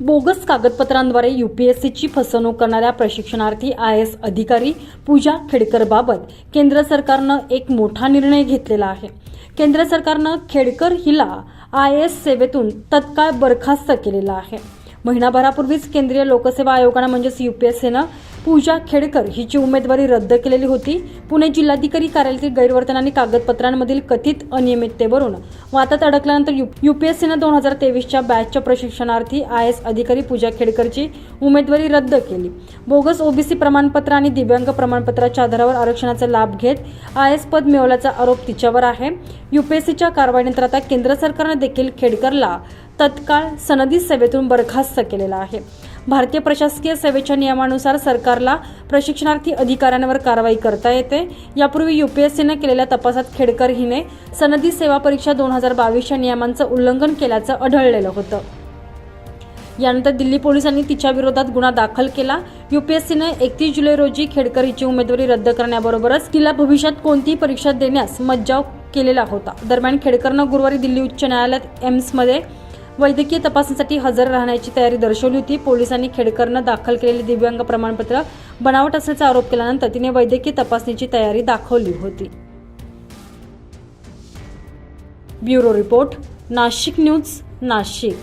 Bogus कागदपत्रांद्वारे यूपीएससीची फसवणूक करणाऱ्या प्रशिक्षणार्थी आय एस अधिकारी पूजा खेडकरबाबत केंद्र सरकारनं एक मोठा निर्णय घेतलेला आहे. केंद्र सरकारनं खेडकर हिला आय एस सेवेतून तत्काळ बरखास्त केलेला आहे. महिनाभरापूर्वीच केंद्रीय लोकसेवा आयोगानं म्हणजेच युपीएससीनं पूजा खेडकर हिची उमेदवारी रद्द केलेली होती. पुणे जिल्हाधिकारी कार्यालयातील गैरवर्तन आणि कागदपत्रांमधील कथित अनियमिततेवरून वातात अडकल्यानंतर यू युपीएससीनं दोन हजार तेवीसच्या बॅचच्या प्रशिक्षणार्थी आय एस अधिकारी पूजा खेडकरची उमेदवारी रद्द केली. बोगस ओबीसी प्रमाणपत्र आणि दिव्यांग प्रमाणपत्राच्या आधारावर आरक्षणाचा लाभ घेत आय एस पद मिळवल्याचा आरोप तिच्यावर आहे. युपीएससीच्या कारवाईनंतर आता केंद्र सरकारनं देखील खेडकरला तत्काळ सनदी सेवेतून बरखास्त केलेला आहे. भारतीय प्रशासकीय सेवेच्या नियमानुसार सरकारला प्रशिक्षणार्थी अधिकाऱ्यांवर कारवाई करता येते. यापूर्वी युपीएससीने केलेल्या तपासात खेडकर हिने सनदी सेवा परीक्षा दोन हजार बावीसच्या नियमांचं उल्लंघन केल्याचं आढळलेलं होतं. यानंतर दिल्ली पोलिसांनी तिच्या विरोधात गुन्हा दाखल केला. युपीएससीने एकतीस जुलै रोजी खेडकर हिची उमेदवारी रद्द करण्याबरोबरच तिला भविष्यात कोणतीही परीक्षा देण्यास मज्जाव केलेला होता. दरम्यान खेडकरनं गुरुवारी दिल्ली उच्च न्यायालयात एम्समध्ये वैद्यकीय तपासणीसाठी हजर राहण्याची तयारी दर्शवली होती. पोलिसांनी खेडकरनं दाखल केलेले दिव्यांग प्रमाणपत्र बनावट असल्याचा आरोप केल्यानंतर तिने वैद्यकीय तपासणीची तयारी दाखवली होती. Bureau report Nashik news Nashik.